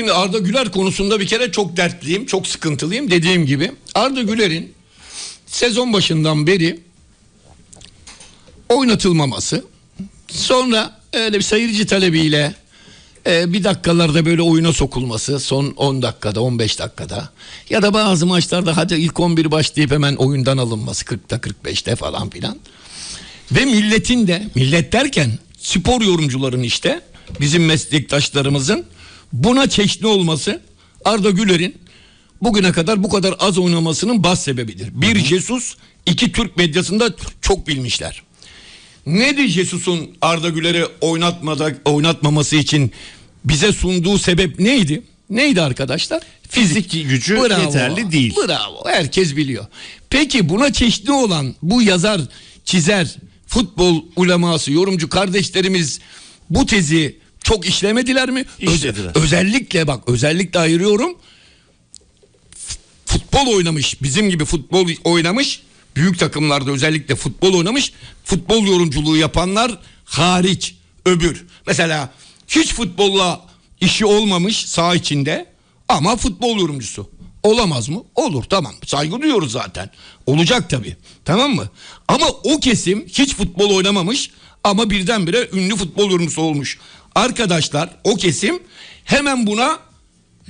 Şimdi Arda Güler konusunda bir kere çok dertliyim, çok sıkıntılıyım. Dediğim gibi Arda Güler'in sezon başından beri oynatılmaması, sonra öyle bir seyirci talebiyle e, bir dakikalarda böyle oyuna sokulması son 10 dakikada 15 dakikada ya da bazı maçlarda hadi ilk 11 başlayıp hemen oyundan alınması 40'ta 45'te falan filan. Ve milletin de millet derken spor yorumcuların işte bizim meslektaşlarımızın buna çeşni olması Arda Güler'in bugüne kadar bu kadar az oynamasının bas sebebidir. Bir Jesus, iki Türk medyasında çok bilmişler. Nedir Jesus'un Arda Güler'i oynatmada, oynatmaması için bize sunduğu sebep neydi? Neydi arkadaşlar? Fizik gücü yeterli değil. Bravo. Herkes biliyor. Peki buna çeşitli olan bu yazar, çizer, futbol uleması, yorumcu kardeşlerimiz bu tezi çok işlemediler mi? Öz- İşlediler. özellikle bak özellikle ayırıyorum. Futbol oynamış, bizim gibi futbol oynamış, büyük takımlarda özellikle futbol oynamış, futbol yorumculuğu yapanlar hariç öbür. Mesela hiç futbolla işi olmamış saha içinde ama futbol yorumcusu. Olamaz mı? Olur tamam. Saygı duyuyoruz zaten. Olacak tabii. Tamam mı? Ama o kesim hiç futbol oynamamış ama birdenbire ünlü futbol yorumcusu olmuş. Arkadaşlar o kesim hemen buna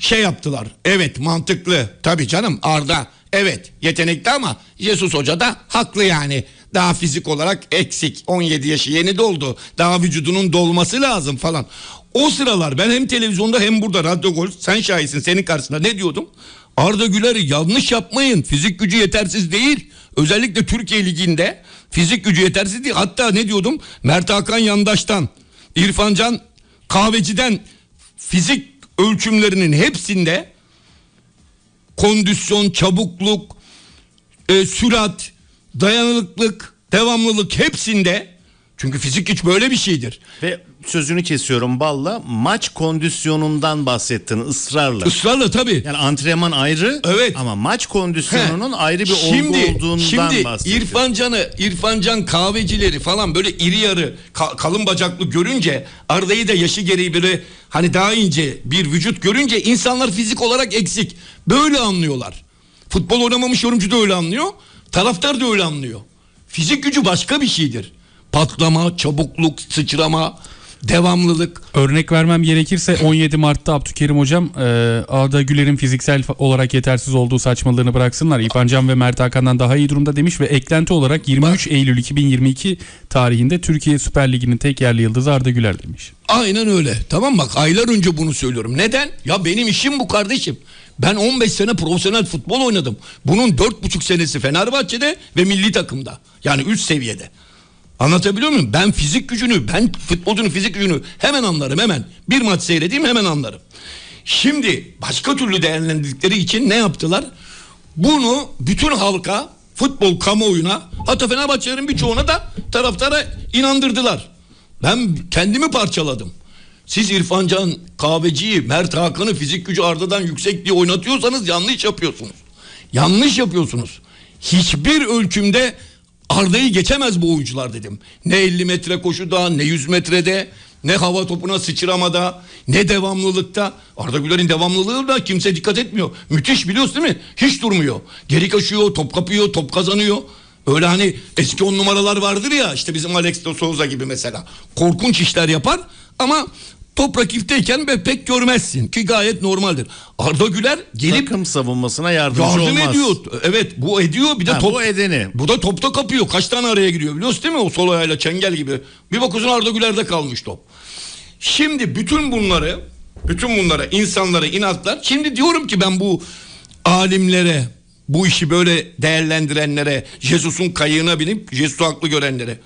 şey yaptılar. Evet mantıklı. Tabii canım Arda evet yetenekli ama Jesus Hoca da haklı yani. Daha fizik olarak eksik. 17 yaşı yeni doldu. Daha vücudunun dolması lazım falan. O sıralar ben hem televizyonda hem burada Radyo Gol sen şahitsin senin karşısında ne diyordum? Arda Güler'i yanlış yapmayın. Fizik gücü yetersiz değil. Özellikle Türkiye Ligi'nde fizik gücü yetersiz değil. Hatta ne diyordum? Mert Hakan Yandaş'tan, İrfan Can Kahveci'den fizik ölçümlerinin hepsinde kondisyon, çabukluk, e, sürat, dayanıklılık, devamlılık hepsinde çünkü fizik güç böyle bir şeydir. Ve sözünü kesiyorum balla maç kondisyonundan bahsettin ısrarla. Israrla tabii. Yani antrenman ayrı Evet. ama maç kondisyonunun He. ayrı bir şimdi, olgu olduğundan şimdi bahsediyor. İrfan Can'ı, İrfan Can kahvecileri falan böyle iri yarı ka- kalın bacaklı görünce Arda'yı da yaşı gereği böyle hani daha ince bir vücut görünce insanlar fizik olarak eksik. Böyle anlıyorlar. Futbol oynamamış yorumcu da öyle anlıyor. Taraftar da öyle anlıyor. Fizik gücü başka bir şeydir. Patlama, çabukluk, sıçrama, devamlılık. Örnek vermem gerekirse 17 Mart'ta Abdülkerim hocam e, Arda Güler'in fiziksel olarak yetersiz olduğu saçmalığını bıraksınlar. İrfan Can ve Mert Hakan'dan daha iyi durumda demiş ve eklenti olarak 23 Eylül 2022 tarihinde Türkiye Süper Ligi'nin tek yerli yıldızı Arda Güler demiş. Aynen öyle. Tamam bak aylar önce bunu söylüyorum. Neden? Ya benim işim bu kardeşim. Ben 15 sene profesyonel futbol oynadım. Bunun 4,5 senesi Fenerbahçe'de ve milli takımda. Yani üst seviyede. Anlatabiliyor muyum? Ben fizik gücünü, ben futbolcunun fizik gücünü hemen anlarım hemen. Bir maç seyredeyim hemen anlarım. Şimdi başka türlü değerlendirdikleri için ne yaptılar? Bunu bütün halka, futbol kamuoyuna, hatta Fenerbahçelerin birçoğuna da taraftara inandırdılar. Ben kendimi parçaladım. Siz İrfan Can Kahveci'yi, Mert Hakan'ı fizik gücü Arda'dan yüksek diye oynatıyorsanız yanlış yapıyorsunuz. Yanlış yapıyorsunuz. Hiçbir ölçümde Arda'yı geçemez bu oyuncular dedim. Ne 50 metre koşuda, ne 100 metrede, ne hava topuna sıçramada, ne devamlılıkta. Arda Güler'in devamlılığı da kimse dikkat etmiyor. Müthiş biliyorsun değil mi? Hiç durmuyor. Geri kaçıyor, top kapıyor, top kazanıyor. Öyle hani eski on numaralar vardır ya işte bizim Alex de Souza gibi mesela. Korkunç işler yapar ama top rakipteyken be pek görmezsin ki gayet normaldir. Arda Güler gelip Takım savunmasına yardımcı yardım olmaz. ediyor. Evet bu ediyor bir de Ha, top. bu edeni. Bu da topta kapıyor. Kaç tane araya giriyor biliyorsun değil mi? O sol ayağıyla çengel gibi. Bir bakıyorsun Arda Güler'de kalmış top. Şimdi bütün bunları bütün bunlara insanlara inatlar. Şimdi diyorum ki ben bu alimlere bu işi böyle değerlendirenlere Jesus'un kayığına binip Jesus'u haklı görenlere.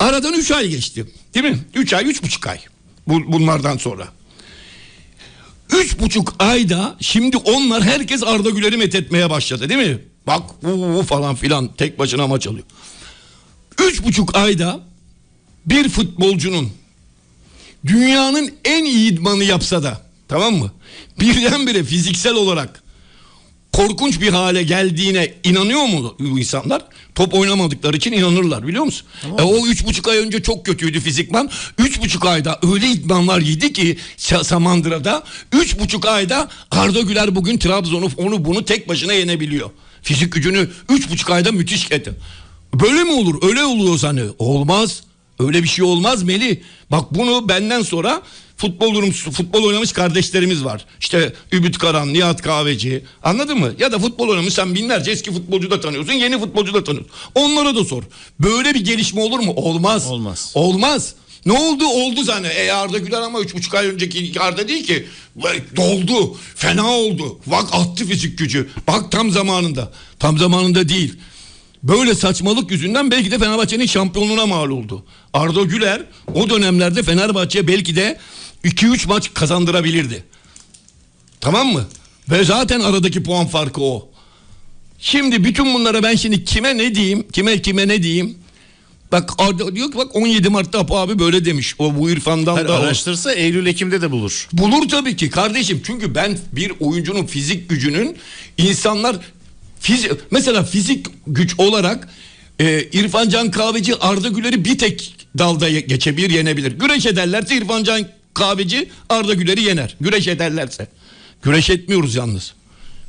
Aradan 3 ay geçti. Değil mi? 3 ay, üç buçuk ay. Bu, bunlardan sonra. Üç buçuk ayda şimdi onlar herkes Arda Güler'i methetmeye başladı değil mi? Bak uu falan filan tek başına maç alıyor. Üç buçuk ayda bir futbolcunun dünyanın en iyi idmanı yapsa da tamam mı? Birdenbire fiziksel olarak korkunç bir hale geldiğine inanıyor mu bu insanlar? Top oynamadıkları için inanırlar biliyor musun? E, o üç buçuk ay önce çok kötüydü fizikman. Üç buçuk ayda öyle idmanlar yedi ki Sa- Samandıra'da. Üç buçuk ayda Arda Güler bugün Trabzon'u onu bunu tek başına yenebiliyor. Fizik gücünü üç buçuk ayda müthiş getir. Böyle mi olur? Öyle oluyor hani. Olmaz. Öyle bir şey olmaz Meli. Bak bunu benden sonra futbol futbol oynamış kardeşlerimiz var. İşte Ümit Karan, Nihat Kahveci. Anladın mı? Ya da futbol oynamış sen binlerce eski futbolcu da tanıyorsun, yeni futbolcu da tanıyorsun. Onlara da sor. Böyle bir gelişme olur mu? Olmaz. Olmaz. Olmaz. Ne oldu? Oldu zaten. E Arda Güler ama üç buçuk ay önceki Arda değil ki. Doldu. Fena oldu. Bak attı fizik gücü. Bak tam zamanında. Tam zamanında değil. Böyle saçmalık yüzünden belki de Fenerbahçe'nin şampiyonluğuna mal oldu. Arda Güler o dönemlerde Fenerbahçe belki de 2-3 maç kazandırabilirdi. Tamam mı? Ve zaten aradaki puan farkı o. Şimdi bütün bunlara ben şimdi kime ne diyeyim? Kime kime ne diyeyim? Bak Arda diyor ki bak 17 Mart'ta Apo abi böyle demiş. O bu İrfan'dan Hayır, da o. araştırsa Eylül Ekim'de de bulur. Bulur tabii ki kardeşim. Çünkü ben bir oyuncunun fizik gücünün insanlar fizik mesela fizik güç olarak e, İrfan Can Kahveci Arda Güler'i bir tek dalda geçebilir yenebilir. Güreş ederlerse İrfan Can Kahveci Arda Güler'i yener. Güreş ederlerse. Güreş etmiyoruz yalnız.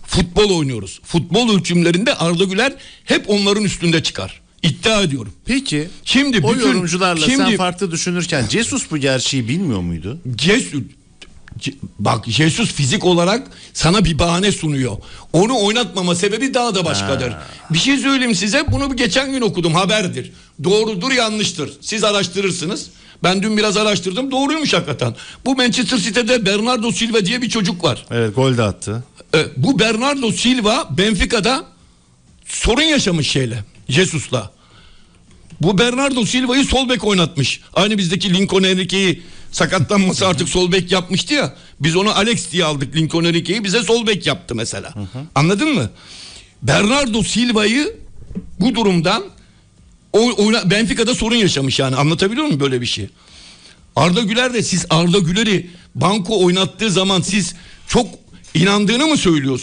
Futbol oynuyoruz. Futbol ölçümlerinde Arda Güler hep onların üstünde çıkar. İddia ediyorum. Peki Şimdi o bütün- yorumcularla sen şimdi- farklı düşünürken Jesus bu gerçeği bilmiyor muydu? Jesus bak Jesus fizik olarak sana bir bahane sunuyor. Onu oynatmama sebebi daha da başkadır. Bir şey söyleyeyim size. Bunu geçen gün okudum haberdir. Doğrudur yanlıştır. Siz araştırırsınız. Ben dün biraz araştırdım. Doğruymuş hakikaten. Bu Manchester City'de Bernardo Silva diye bir çocuk var. Evet gol de attı. E, bu Bernardo Silva Benfica'da sorun yaşamış şeyle. Jesus'la. Bu Bernardo Silva'yı sol bek oynatmış. Aynı bizdeki Lincoln Enrique'yi sakatlanması artık sol bek yapmıştı ya. Biz onu Alex diye aldık Lincoln Enrique'yi bize sol bek yaptı mesela. Anladın mı? Bernardo Silva'yı bu durumdan o, oyna, Benfica'da sorun yaşamış yani. Anlatabiliyor muyum böyle bir şey? Arda Güler de siz Arda Güler'i banko oynattığı zaman siz çok inandığını mı söylüyorsunuz?